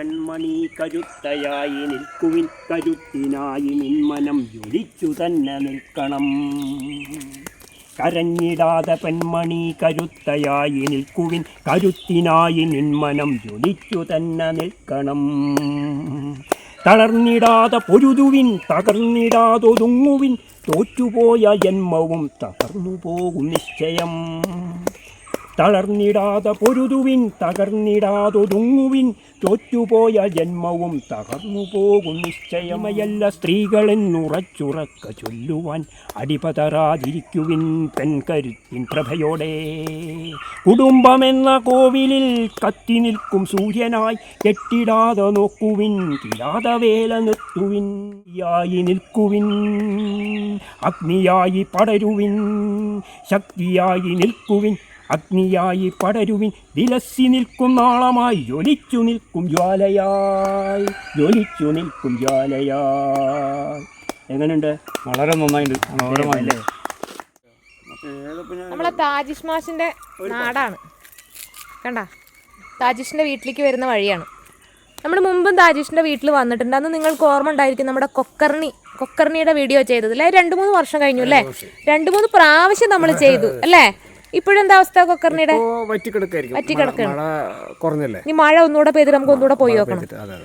പെൺമണി കരുത്തയായി നിൽക്കുവിൻ കരുത്തിനായി നിന്മനം ജ്വലിച്ചു തന്നെ നിൽക്കണം. കരഞ്ഞിടാതെ പെൺമണി കരുത്തയായി നിൽക്കുവിൻ കരുത്തിനായി നിന്മനം ജ്വലിച്ചു തന്നെ നിൽക്കണം. തളർന്നിടാതെ പൊരുതുവിൻ തകർന്നിടാതൊതുങ്ങുവിൻ തോറ്റുപോയ ജന്മവും തകർന്നു പോകും നിശ്ചയം. തളർന്നിടാതെ പൊരുതുവിൻ തകർന്നിടാതൊതുങ്ങുവിൻ തോറ്റുപോയ ജന്മവും തകർന്നു പോകും നിശ്ചയമയല്ല സ്ത്രീകളെന്നുറച്ചുറക്ക ചൊല്ലുവാൻ. അടിപതറാതിരിക്കുവിൻ പെൺകരുത്തിൻ പ്രഭയോടെ. കുടുംബമെന്ന കോവിലിൽ കത്തി നിൽക്കും സൂര്യനായി. കെട്ടിടാതെ നോക്കുവിൻ കിടാതെ വേല നിർത്തുവിൻ. യായി നിൽക്കുവിൻ അഗ്നിയായി പടരുവിൻ. ശക്തിയായി നിൽക്കുവിൻ. അഗ്നിയായി പടരുവിൻ വിലസി നിൽക്കും നാളമായി. ജ്വലിച്ചു നിൽക്കും ജ്വാലയായി. ജ്വലിച്ചു നിൽക്കും ജ്വാലയായി. എങ്ങനെയുണ്ട് വളരെ നന്നായിട്ടുണ്ട് നമ്മളെ താജിഷ് മാഷിന്റെ നാടാണ്. കണ്ട? താജിഷിന്റെ വീട്ടിലേക്ക് വരുന്ന വഴിയാണ്. നമ്മൾ മുമ്പും താജിഷിന്റെ വീട്ടിൽ വന്നിട്ടുണ്ട്. അന്ന് നിങ്ങൾക്ക് ഓർമ്മ ഉണ്ടായിരിക്കും നമ്മുടെ കൊക്കർണി കൊക്കർണിയുടെ വീഡിയോ ചെയ്തത് അല്ലേ? രണ്ട് മൂന്ന് വർഷം കഴിഞ്ഞു അല്ലേ? രണ്ട് മൂന്ന് പ്രാവശ്യം നമ്മൾ ചെയ്തു അല്ലേ? ഇപ്പോഴെന്താ അവസ്ഥ കൊക്കറിനിടെ വറ്റിക്കിടക്കായിരിക്കും. മഴ കുറഞ്ഞല്ലേ? ഇനി മഴ ഒന്നുകൂടെ പെയ്ത് നമുക്ക് ഒന്നുകൂടെ പോയി നോക്കണം.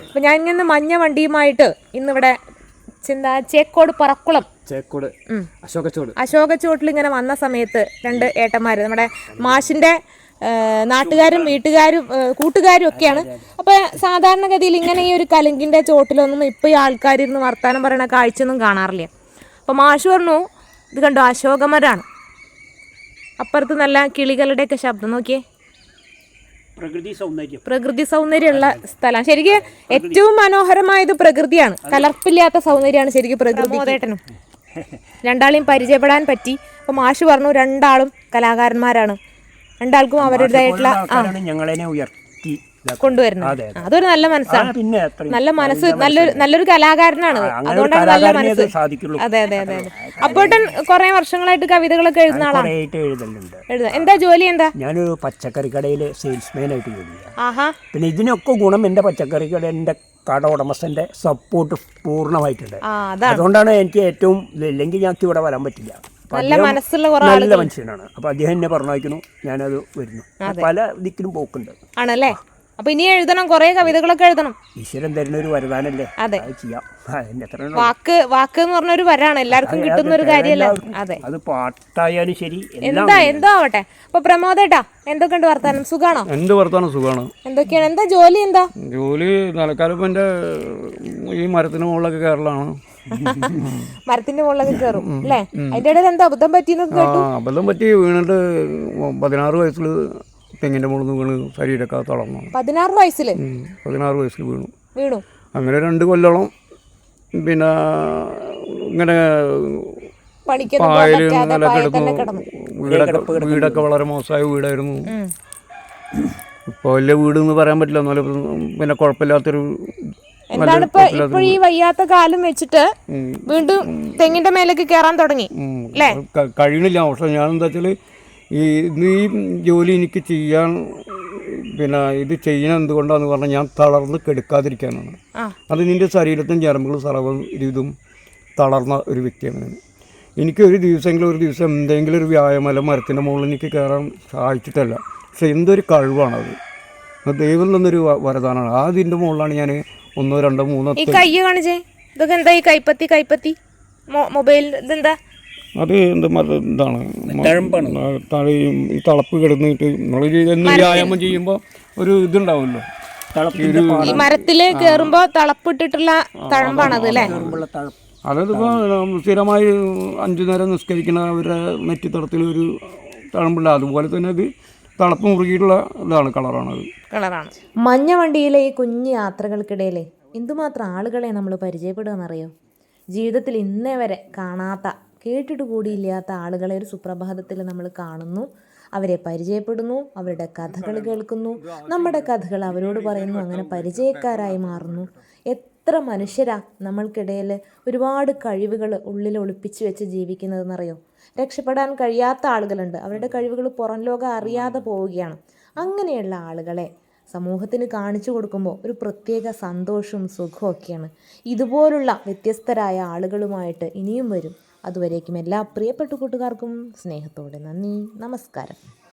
അപ്പൊ ഞാൻ ഇങ്ങനെ മഞ്ഞ വണ്ടിയുമായിട്ട് ഇന്നിവിടെ ചിന്താ ചേക്കോട് പറക്കുളം. ചേക്കോട്. അശോകച്ചോട്. അശോകച്ചോട്ടിൽ ഇങ്ങനെ വന്ന സമയത്ത് രണ്ട് ഏട്ടന്മാർ നമ്മുടെ മാഷിന്റെ നാട്ടുകാരും വീട്ടുകാരും കൂട്ടുകാരും ഒക്കെയാണ്. അപ്പൊ സാധാരണഗതിയിൽ ഇങ്ങനെ ഈ ഒരു കലുങ്കിന്റെ ചോട്ടിലൊന്നും ഇപ്പൊ ഈ ആൾക്കാരിരുന്ന് വർത്താനം പറയണ കാഴ്ചയൊന്നും കാണാറില്ല. അപ്പൊ മാഷ് പറഞ്ഞു ഇത് കണ്ടോ അശോകമരാണ്. അപ്പുറത്ത് നല്ല കിളികളുടെ കിളികളുടെയൊക്കെ ശബ്ദം നോക്കിയേ. പ്രകൃതി സൗന്ദര്യം. പ്രകൃതി സൗന്ദര്യമുള്ള സ്ഥലം. ശരിക്കും ഏറ്റവും മനോഹരമായത് പ്രകൃതിയാണ്. കലർപ്പില്ലാത്ത സൗന്ദര്യമാണ് ശരിക്കും പ്രകൃതി. മോദേട്ടനും രണ്ടാളെയും പരിചയപ്പെടാൻ പറ്റി. അപ്പൊ മാഷ് പറഞ്ഞു രണ്ടാളും കലാകാരന്മാരാണ്. രണ്ടാൾക്കും അവരുടേതായിട്ടുള്ള ഉയർത്തി. കൊണ്ടുവരുന്നത്. അതൊരു നല്ല മനസ്സാണ് പിന്നെ നല്ല മനസ്സ് നല്ലൊരു നല്ലൊരു കലാകാരനാണ്. അതുകൊണ്ടാണ് നല്ല മനസ്സ്. അതെ അതെ അതെ അപ്പോട്ടൻ കുറെ വർഷങ്ങളായിട്ട് കവിതകളൊക്കെ എഴുതുന്ന ആളാണ് എഴുതുക എന്താ ജോലി എന്താ? ഞാനൊരു പച്ചക്കറി കടയിൽ സെയിൽസ്മാൻ ആയിട്ട് ജോലി ചെയ്യാം. പിന്നെ ഇതിനൊക്കെ ഗുണം എന്റെ പച്ചക്കറി കട എന്റെ കട ഉടമസ്ഥന്റെ സപ്പോർട്ട് പൂർണമായിട്ടുണ്ട് അതുകൊണ്ടാണ് എനിക്ക് ഏറ്റവും ഇല്ലെങ്കിൽ ഞങ്ങൾക്ക് ഇവിടെ വരാൻ പറ്റില്ല. നല്ല മനസ്സുള്ള നല്ല മനുഷ്യനാണ്. അപ്പൊ അദ്ദേഹം എന്നെ പറഞ്ഞയക്കുന്നു ഞാനത് വരുന്നു. പല ദിക്കിലും പോക്കുണ്ട്. ആണല്ലേ? അപ്പൊ ഇനി എഴുതണം കുറെ കവിതകളൊക്കെ എഴുതണം. ഈശ്വരൻ തരുന്ന ഒരു വരദാനല്ലേ? അതെ. വാക്ക് വാക്ക് എന്ന് പറഞ്ഞ ഒരു വരാണ്. എല്ലാവർക്കും കിട്ടുന്ന ഒരു കാര്യമല്ല. അതെ. അത് പാട്ടായാലും ശരി എന്താ എന്തോ ആവട്ടെ. അപ്പൊ പ്രമോദേട്ടാ എന്തൊക്കെയുണ്ട് വർത്താനം? സുഖാണോ? എന്ത് വർത്താനം? സുഖാണ്. എന്തൊക്കെയാണ്? എന്താ ജോലി എന്താ? ജോലി തലക്കാലം എന്റെ ഈ മരത്തിന് മുകളിലൊക്കെ കയറലാണ്. മരത്തിന്റെ മുകളിലൊക്കെ കയറും അല്ലേ? അതിന്റെ ഇടയിൽ എന്താ അബദ്ധം പറ്റി അബദ്ധം പറ്റി വീണിട്ട് പതിനാറ് വയസ്സിൽ തെങ്ങിന്റെ മുകളിൽ നിന്ന് വീണ് ശരീരമൊക്കെ തളർന്നു. പതിനാറ് വയസ്സിൽ പതിനാറ് വയസ്സിൽ വീണു. വീണു? അങ്ങനെ രണ്ട് കൊല്ലോളം പിന്നെ ഇങ്ങനെ നിലൊക്കെ കിടന്നു. വീടൊക്കെ വീടൊക്കെ വളരെ മോശമായ വീടായിരുന്നു. ഇപ്പോൾ വലിയ വീട് എന്ന് പറയാൻ പറ്റില്ല. എന്നാലും പിന്നെ കുഴപ്പമില്ലാത്തൊരു എന്താണ് ഇപ്പൊ ഇപ്പൊ ഈ വയ്യാത്ത കാലം വെച്ചിട്ട് വീണ്ടും തെങ്ങിന്റെ മേലേക്ക് കയറാൻ തുടങ്ങി അല്ലേ? കഴിയണില്ല. പക്ഷെ ഞാൻ എന്താ വെച്ചാൽ ഈ ഈ ജോലി എനിക്ക് ചെയ്യാൻ പിന്നെ ഇത് ചെയ്യണം എന്തുകൊണ്ടാന്ന് പറഞ്ഞാൽ ഞാൻ തളർന്ന് കെടുക്കാതിരിക്കാനാണ്. അത് നിന്റെ ശരീരത്തിന്റെ ഞരമ്പുകളും സർവം ഇതും തളർന്ന ഒരു വ്യക്തിയാണ്. ഞാൻ എനിക്ക് ഒരു ദിവസമെങ്കിലും ഒരു ദിവസം എന്തെങ്കിലും ഒരു വ്യായാമല മരത്തിന്റെ മുകളിൽ എനിക്ക് കയറാൻ സഹായിച്ചിട്ടല്ല പക്ഷെ എന്തൊരു കഴിവാണത് അത്. ദൈവം തന്നൊരു വരദാനമാണ്. ആ ഇതിന്റെ മുകളിലാണ് ഞാൻ ഒന്നോ രണ്ടോ മൂന്നോ ഈ കൈ കാണിച്ചേ. ഇതൊക്കെ എന്താ ഈ കൈപ്പത്തി കൈപ്പത്തി? മൊബൈൽ ഇതെന്താ? അത് എന്ത് ഇതാണ് എന്താണ്? ആ, ഈ തളപ്പ് കിടന്നിട്ട് നമ്മളൊരു എന്ത് വ്യായാമം ചെയ്യുമ്പോൾ ഒരു ഇതുണ്ടാവുമല്ലോ. ഈ മരത്തിൽ കേറുമ്പോ തളപ്പിട്ടിട്ടുള്ള തഴമ്പാണത് അല്ലേ? അതിപ്പോൾ സ്ഥിരമായി അഞ്ചു നേരം നിസ്കരിക്കുന്ന അവരുടെ നെറ്റിത്തടത്തിൽ ഒരു തഴമ്പുണ്ട്. അതുപോലെ തന്നെ അത് തളപ്പ് മുറുകിയിട്ടുള്ള ഇതാണ് കളറാണത് കളറാണ്. മഞ്ഞ വണ്ടിയിലെ ഈ കുഞ്ഞു യാത്രകൾക്കിടയിലെ എന്തുമാത്രം ആളുകളെ നമ്മൾ പരിചയപ്പെടുക എന്നറിയോ ജീവിതത്തിൽ ഇന്നേ വരെ കാണാത്ത കേട്ടിട്ട് കൂടിയില്ലാത്ത ആളുകളെ ഒരു സുപ്രഭാതത്തിൽ നമ്മൾ കാണുന്നു. അവരെ പരിചയപ്പെടുന്നു അവരുടെ കഥകൾ കേൾക്കുന്നു. നമ്മുടെ കഥകൾ അവരോട് പറയുന്നു അങ്ങനെ പരിചയക്കാരായി മാറുന്നു. എത്ര മനുഷ്യരാ നമ്മൾക്കിടയിൽ ഒരുപാട് കഴിവുകൾ ഉള്ളിൽ ഒളിപ്പിച്ചു വെച്ച് ജീവിക്കുന്നതെന്നറിയോ? രക്ഷപ്പെടാൻ കഴിയാത്ത ആളുകളുണ്ട്. അവരുടെ കഴിവുകൾ പുറം ലോകം അറിയാതെ പോവുകയാണ്. അങ്ങനെയുള്ള ആളുകളെ സമൂഹത്തിന് കാണിച്ചു കൊടുക്കുമ്പോൾ ഒരു പ്രത്യേക സന്തോഷവും സുഖവും ഒക്കെയാണ് ഇതുപോലുള്ള വ്യത്യസ്തരായ ആളുകളുമായിട്ട് ഇനിയും വരും. അതുവരേക്കും എല്ലാ പ്രിയപ്പെട്ട കൂട്ടുകാർക്കും സ്നേഹത്തോടെ നന്ദി. നമസ്കാരം.